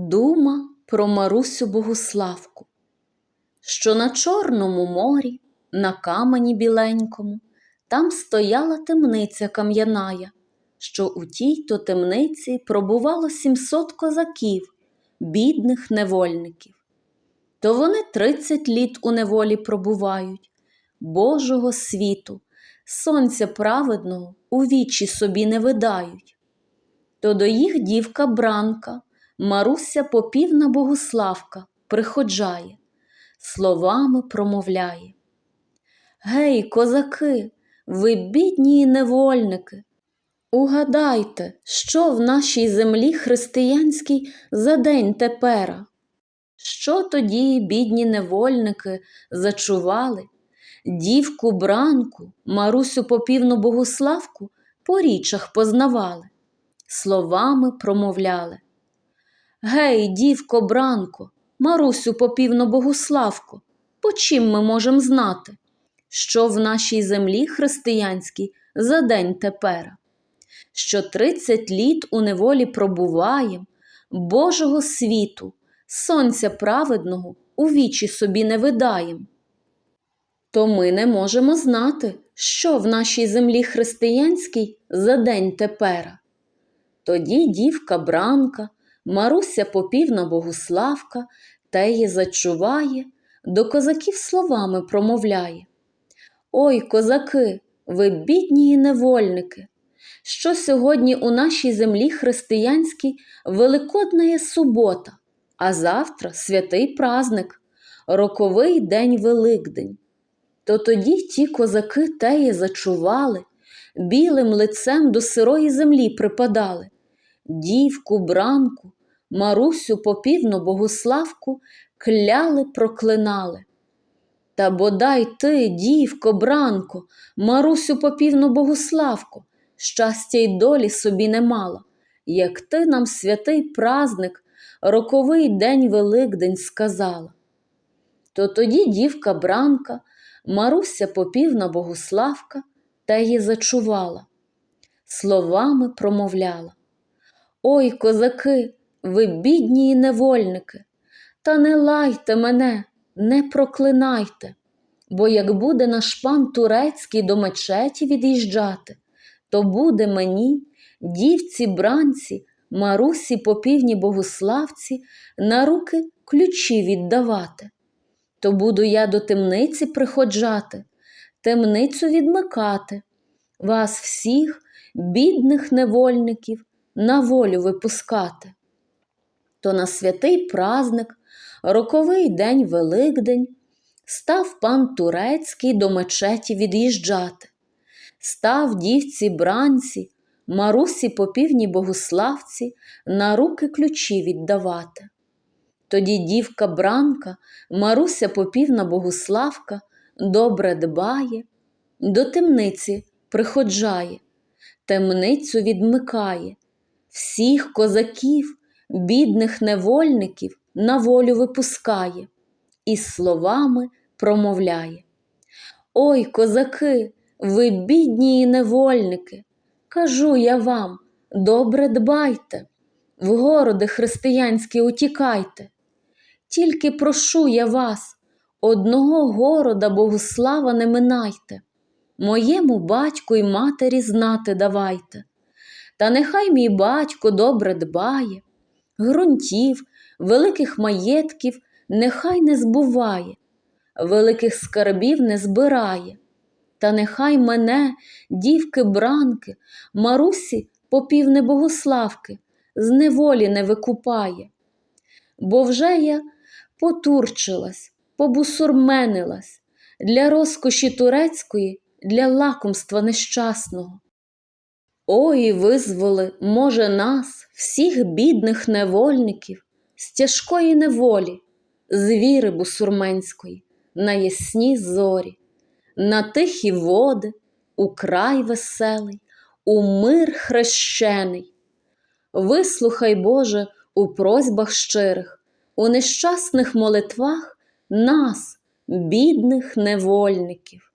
Дума про Марусю Богуславку, що на Чорному морі, на камені біленькому, там стояла темниця кам'яная, що у тій то темниці пробувало сімсот козаків, бідних невольників. То вони тридцять літ у неволі пробувають, Божого світу, сонця праведного у вічі собі не видають. То до їх дівка Бранка, Маруся Попівна Богуславка, приходжає, словами промовляє. Гей, козаки, ви бідні невольники, угадайте, що в нашій землі християнській за день тепера? Що тоді, бідні невольники, зачували? Дівку бранку, Марусю Попівну Богуславку по річах познавали, словами промовляли. Гей, дівко бранко, Марусю Попівну Богуславко, по чим ми можем знати, що в нашій землі християнській за день тепера? Що тридцять літ у неволі пробуваєм, Божого світу, сонця праведного у вічі собі не видаєм. То ми не можемо знати, що в нашій землі християнській за день тепера. Тоді дівка Бранка, Маруся Попівна Богуславка теє зачуває, до козаків словами промовляє. Ой, козаки, ви бідні й невольники, що сьогодні у нашій землі християнській Великодна є субота, а завтра святий праздник, роковий день Великдень. То тоді ті козаки теє зачували, білим лицем до сирої землі припадали, дівку, бранку, Марусю попівну Богуславку кляли, проклинали. Та бодай ти, дівко, бранко, Марусю попівну Богуславко, щастя й долі собі не мала, як ти нам святий праздник, роковий день Великдень сказала. То тоді дівка бранка, Маруся попівна Богуславка теє зачувала, словами промовляла. Ой, козаки, ви бідні й невольники, та не лайте мене, не проклинайте, бо як буде наш пан турецький до мечеті від'їжджати, то буде мені, дівці бранці, Марусі попівні Богуславці, на руки ключі віддавати. То буду я до темниці приходжати, темницю відмикати, вас всіх, бідних невольників, на волю випускати. То на святий праздник, роковий день Великдень, став пан турецький до мечеті від'їжджати, став дівці бранці, Марусі попівні богуславці на руки ключі віддавати. Тоді дівка бранка, Маруся попівна Богуславка добре дбає, до темниці приходжає, темницю відмикає, всіх козаків, бідних невольників на волю випускає і словами промовляє. Ой, козаки, ви бідні і невольники, кажу я вам, добре дбайте, в городи християнські утікайте. Тільки прошу я вас, одного города Богослава не минайте, моєму батьку й матері знати давайте. Та нехай мій батько добре дбає, ґрунтів, великих маєтків нехай не збуває, великих скарбів не збирає. Та нехай мене, дівки бранки, Марусі попівне Богославки, з неволі не викупає. Бо вже я потурчилась, побусурменилась для розкоші турецької, для лакомства нещасного. Ой, визволи, може, нас, всіх бідних невольників, з тяжкої неволі, з віри бусурменської, на ясні зорі, на тихі води, у край веселий, у мир хрещений. Вислухай, Боже, у просьбах щирих, у нещасних молитвах нас, бідних невольників.